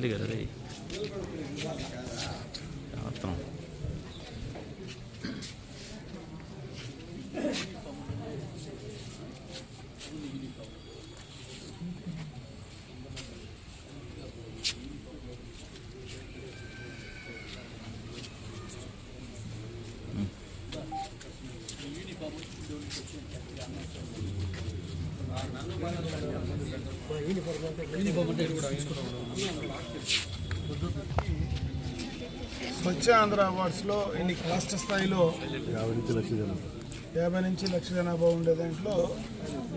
त्यसले गर्दा స్వచ్ఛ ఆంధ్ర అవార్డ్స్లో ఎన్ని రాష్ట్ర స్థాయిలో యాభై నుంచి లక్ష జనాభా ఉండే దాంట్లో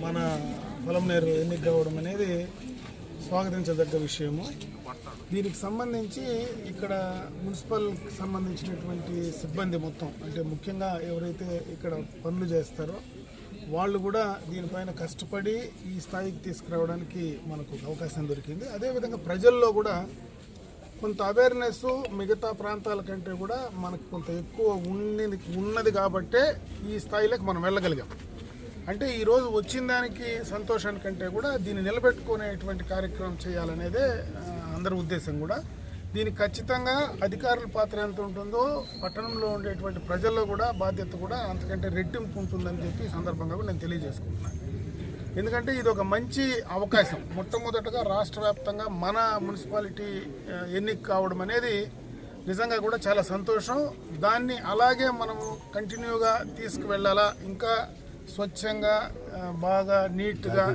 మన పొలంనేరు ఎన్నిక కావడం అనేది స్వాగతించదగ్గ విషయము. దీనికి సంబంధించి ఇక్కడ మున్సిపల్ సంబంధించినటువంటి సిబ్బంది మొత్తం అంటే ముఖ్యంగా ఎవరైతే ఇక్కడ పనులు చేస్తారో వాళ్ళు కూడా దీనిపైన కష్టపడి ఈ స్థాయికి తీసుకురావడానికి మనకు అవకాశం దొరికింది. అదేవిధంగా ప్రజల్లో కూడా కొంత అవేర్నెస్ మిగతా ప్రాంతాల కంటే కూడా మనకు కొంత ఎక్కువ ఉన్నది ఉన్నది కాబట్టే ఈ స్థాయిలోకి మనం వెళ్ళగలిగాం. అంటే ఈరోజు వచ్చిన దానికి సంతోషానికంటే కూడా దీన్ని నిలబెట్టుకునేటువంటి కార్యక్రమం చేయాలనేదే అందరి ఉద్దేశం కూడా. దీనికి ఖచ్చితంగా అధికారుల పాత్ర ఎంత ఉంటుందో పట్టణంలో ఉండేటువంటి ప్రజల్లో కూడా బాధ్యత కూడా అంతకంటే రెట్టింపు ఉంటుందని చెప్పి సందర్భంగా కూడా నేను తెలియజేసుకుంటున్నాను ఎందుకంటే ఇది ఒక మంచి అవకాశం. మొట్టమొదటగా రాష్ట్ర వ్యాప్తంగా మన మున్సిపాలిటీ ఎన్నిక కావడం అనేది నిజంగా కూడా చాలా సంతోషం. దాన్ని అలాగే మనము కంటిన్యూగా తీసుకువెళ్ళాలా ఇంకా స్వచ్ఛంగా బాగా నీట్గా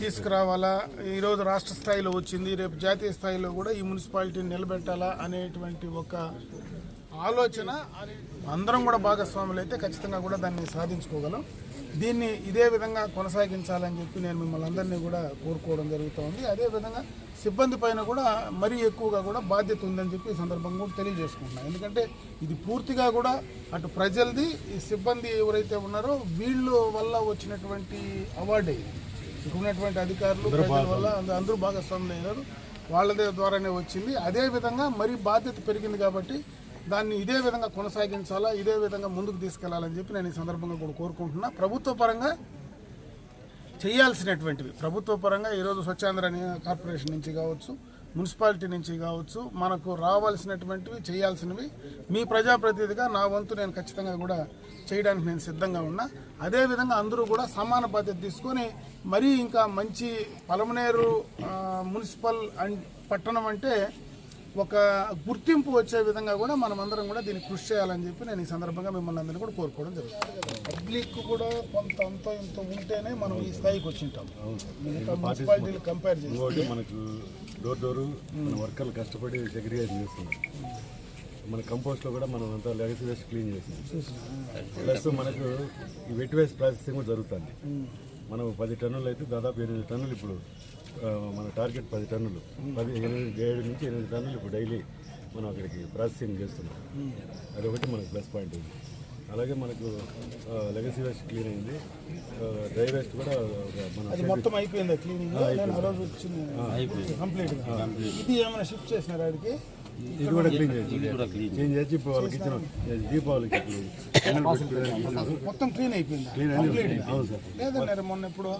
తీసుకురావాలా? ఈరోజు రాష్ట్ర స్థాయిలో వచ్చింది రేపు జాతీయ స్థాయిలో కూడా ఈ మున్సిపాలిటీని నిలబెట్టాలా అనేటువంటి ఒక ఆలోచన. అందరం కూడా భాగస్వాములు అయితే ఖచ్చితంగా కూడా దాన్ని సాధించుకోగలం. దీన్ని ఇదే విధంగా కొనసాగించాలని చెప్పి నేను మిమ్మల్ని అందరినీ కూడా కోరుకోవడం జరుగుతోంది. అదేవిధంగా సిబ్బంది పైన కూడా మరీ ఎక్కువగా కూడా బాధ్యత ఉందని చెప్పి ఈ సందర్భంగా కూడా తెలియజేసుకుంటున్నాను ఎందుకంటే ఇది పూర్తిగా కూడా అటు ప్రజలది ఈ సిబ్బంది ఎవరైతే ఉన్నారో వీళ్ళు వల్ల వచ్చినటువంటి అవార్డే. ఇక్కడ ఉన్నటువంటి అధికారులు ప్రజల వల్ల అంద- అందరూ భాగస్వాములు అయినారు. వాళ్ళదే ద్వారానే వచ్చింది. అదే విధంగా మరీ బాధ్యత పెరిగింది కాబట్టి దాన్ని ఇదే విధంగా కొనసాగించాలా ఇదే విధంగా ముందుకు తీసుకెళ్ళాలని చెప్పి నేను ఈ సందర్భంగా కూడా కోరుకుంటున్నా. ప్రభుత్వ పరంగా చేయాల్సినటువంటివి. ప్రభుత్వ పరంగా ఈరోజు స్వచ్ఛాంధ్ర కార్పొరేషన్ నుంచి కావచ్చు మున్సిపాలిటీ నుంచి కావచ్చు మనకు రావాల్సినటువంటివి చేయాల్సినవి మీ ప్రజాప్రతినిధిగా నా వంతు నేను ఖచ్చితంగా కూడా చేయడానికి నేను సిద్ధంగా ఉన్నా. అదేవిధంగా అందరూ కూడా సమాన బాధ్యత తీసుకొని మరీ ఇంకా మంచి పలమనేరు మున్సిపల్ అండ్ పట్టణం అంటే ఒక గుర్తింపు వచ్చే విధంగా కూడా మనం అందరం కూడా దీన్ని కృషి చేయాలని చెప్పి నేను ఈ సందర్భంగా మిమ్మల్ని అందరినీ కూడా కోరుకోవడం జరుగుతుంది. పబ్లిక్ కూడా కొంత అంత ఇంత ఉంటేనే మనం ఈ స్థాయికి వచ్చింటాం. మిగతా మున్సిపాలిటీలు కంపేర్ చేసి మనకు డోర్ డోరు మన వర్కర్లు కష్టపడి సెగ్రిగేషన్ చేస్తున్నాం మన కంపోస్ట్లో కూడా మనం అంతా లెగసీ వేస్ట్ క్లీన్ చేస్తున్నాం. ప్లస్ మనకు ఈ వెట్ వేస్ట్ ప్రాసెసింగ్ కూడా జరుగుతుంది. మనం పది టన్నులు అయితే దాదాపు ఎనిమిది టన్నులు ఇప్పుడు మన టార్గెట్ పది టన్నులు. పది ఎనిమిది ఏడు నుంచి ఎనిమిది టన్నులు ఇప్పుడు డైలీ మనం అక్కడికి ప్రాసెసింగ్ చేస్తున్నాం. అదొకటి మనకు ప్లస్ పాయింట్ ఉంది. అలాగే మనకు లెగసీ వేస్ట్ క్లీన్ అయింది. డ్రై వేస్ట్ కూడా మన మొత్తం అయిపోయింది క్లీనింగ్ వచ్చింది కంప్లీట్ ఇది ఏమైనా షిఫ్ట్ చేసినారా ఆడికి? ఇది కూడా క్లీన్ చేసి క్లీన్ చేసి ఇప్పుడు వాళ్ళకి ఇచ్చిన దీపావళికి. మొత్తం క్లీన్ అయిపోయింది. క్లీన్ అయింది అవును సార్ లేదన్నారు మొన్న ఎప్పుడు?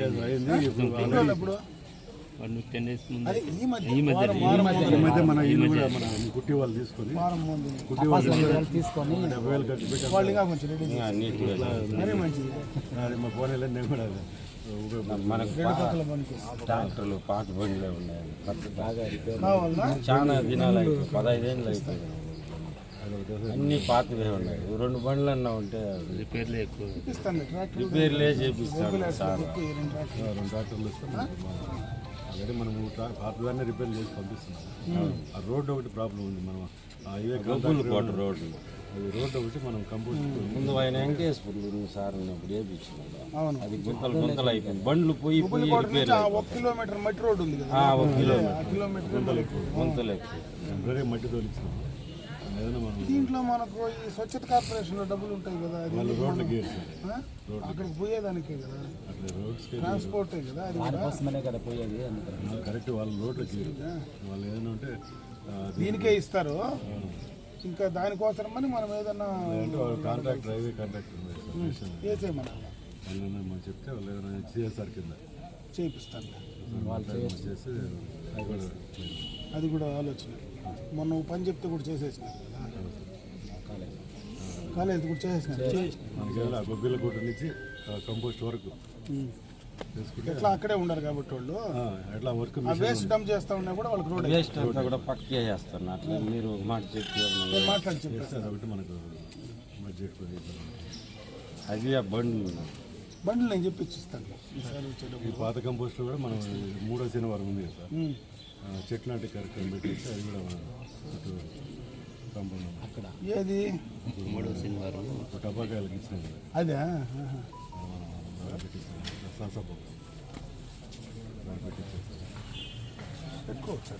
లేదు అయింది. ఇప్పుడు ఎప్పుడు? ఈ మధ్య వారం వారం ఈ మధ్య మన ఇల్లు కూడా మన కుట్టి వాళ్ళు తీసుకొని కుట్టి వాళ్ళు తీసుకొని డెబ్బై వేలు ఖర్చు పెట్టి వాళ్ళు ఇంకా కొంచెం రెడీ మరీ మంచిది. అది మా ఫోన్ వెళ్ళండి నేను కూడా మనకు ట్రాక్టర్లు పాత బండ్లే ఉన్నాయి. చాలా దినాలు అయిపోయి పదహైదేళ్ళు అయిపోయింది. అన్ని పాతవే ఉన్నాయి. రెండు బండ్లు అన్నా ఉంటే రిపేర్లే ఎక్కువ. రిపేర్లే చేపిస్తాడు సార్. రెండు ట్రాక్టర్లు ఆల్రెడీ మనము పాతదాన్ని రిపేర్ చేసి పంపిస్తున్నాం. ఆ రోడ్డు ఒకటి ప్రాబ్లం ఉంది. మనం ఆ హైవే గబ్బులు కోట రోడ్లు అది రోడ్డు ఒకటి మనం కంపోస్ట్ ముందు ఆయన వెంకటేశ్వర్లు సార్ ఉన్నప్పుడు వేపించినాడు అవును. అది గుంతలు గుంతలు అయిపోయింది. బండ్లు పోయి రిపేర్ ఒక కిలోమీటర్ మట్టి రోడ్డు ఉంది కదా. ఆ, ఒక కిలోమీటర్. కిలోమీటర్ గుంతలు ఎక్కువ. టెంపరీ మట్టి తోలిచ్చినాం దీంట్లో మనకు ఈ స్వచ్ఛత కార్పొరేషన్లో డబ్బులు ఉంటాయి కదా? అక్కడికి పోయేదానికే కదా. ట్రాన్స్పోర్టే కదా అది కూడా. కరెక్ట్ వాళ్ళ రోడ్లు గేర్ వాళ్ళు ఏదైనా ఉంటే దీనికే ఇస్తారు. ఇంకా దానికోసమని మనం ఏదన్నా కాంట్రాక్ట్ హైవే కాంట్రాక్ట్ ఉంది సార్ చేసేయమని వాళ్ళు మనం చెప్తే సిఎస్ఆర్ కింద. చేయిస్తాను వాళ్ళు చేసి అది కూడా అది కూడా ఆలోచన. మొన్న పని చెప్తే కూడా చేసేసినారు కదా. కాలేజ్ కూడా గొబ్బిల గుడ్డ నుంచి కంపోస్ట్ వరకు ఎట్లా అక్కడే ఉండరు కాబట్టి వాళ్ళు. ఎట్లా వర్క్ వేస్ట్ డంప్ చేస్తా ఉన్నా కూడా వాళ్ళకి రోడ్ వేస్ట్ అంతా కూడా పక్కే చేస్తాను అట్లా మీరు ఒక మాట చెప్పి మాట్లాడి అదొకటి మనకు అది ఆ బండి బండ్లు నేను వచ్చేటప్పుడు. ఈ పాత కంపోస్ట్ కూడా మనం మూడో శనివారం ఉంది కదా. చెట్టు నాటి కార్యక్రమం పెట్టేసి అది కూడా మనం చుట్టూ కాంపౌండ్ అక్కడ. ఏది? మూడో శనివారం. టపాకాయలకు ఇచ్చినాం అదే ఆహా. బాగా పెట్టేసాం సాసపు బాగా పెట్టేసాం పెట్టుకోవచ్చు